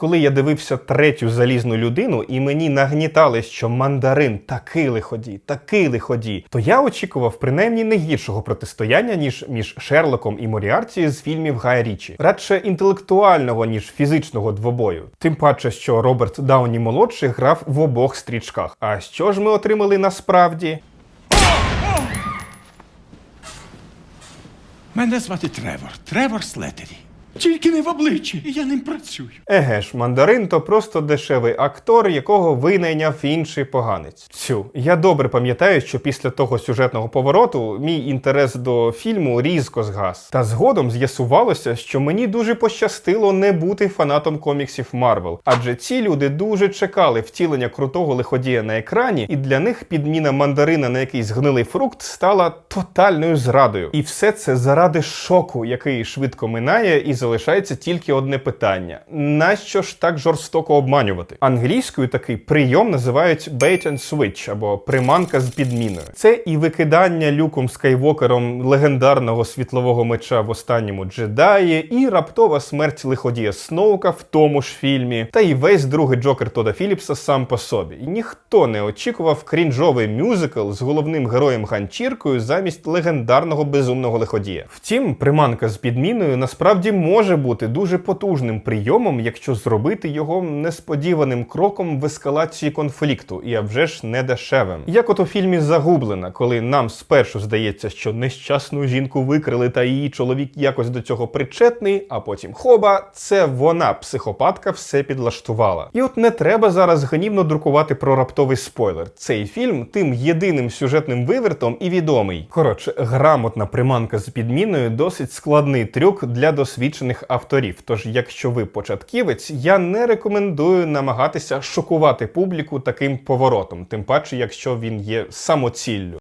Коли я дивився третю залізну людину, і мені нагнітали, що мандарин такий лиходій, такий лиходій, то я очікував принаймні не гіршого протистояння, ніж між Шерлоком і Моріарті з фільмів Гая Річі, радше інтелектуального, ніж фізичного двобою. Тим паче, що Роберт Дауні молодший грав в обох стрічках. А що ж ми отримали насправді? Мене звати Тревор. Тревор Слетері. Тільки не в обличчі, і я ним працюю. Еге ж, мандарин то просто дешевий актор, якого винайняв інший поганець. Цю я добре пам'ятаю, що після того сюжетного повороту мій інтерес до фільму різко згас. Та згодом з'ясувалося, що мені дуже пощастило не бути фанатом коміксів Марвел, адже ці люди дуже чекали втілення крутого лиходія на екрані, і для них підміна мандарина на якийсь гнилий фрукт стала тотальною зрадою. І все це заради шоку, який швидко минає, і залишається тільки одне питання: нащо ж так жорстоко обманювати? Англійською такий прийом називають bait and switch або приманка з підміною. Це і викидання люком Скайвокером легендарного світлового меча в останньому джедаї, і раптова смерть лиходія Сноука в тому ж фільмі, та й весь другий Джокер Тода Філіпса сам по собі. І ніхто не очікував крінжовий мюзикл з головним героєм ганчіркою замість легендарного безумного лиходія. Втім, приманка з підміною насправді може бути дуже потужним прийомом, якщо зробити його несподіваним кроком в ескалації конфлікту, і а вже ж не дешевим. Як от у фільмі Загублена, коли нам спершу здається, що нещасну жінку викрили та її чоловік якось до цього причетний, а потім хоба, це вона, психопатка, все підлаштувала. І от не треба зараз гнівно друкувати про раптовий спойлер. Цей фільм тим єдиним сюжетним вивертом і відомий. Коротше, грамотна приманка з підміною досить складний трюк для досвідчених авторів. Тож, якщо ви початківець, я не рекомендую намагатися шокувати публіку таким поворотом, тим паче, якщо він є самоціллю.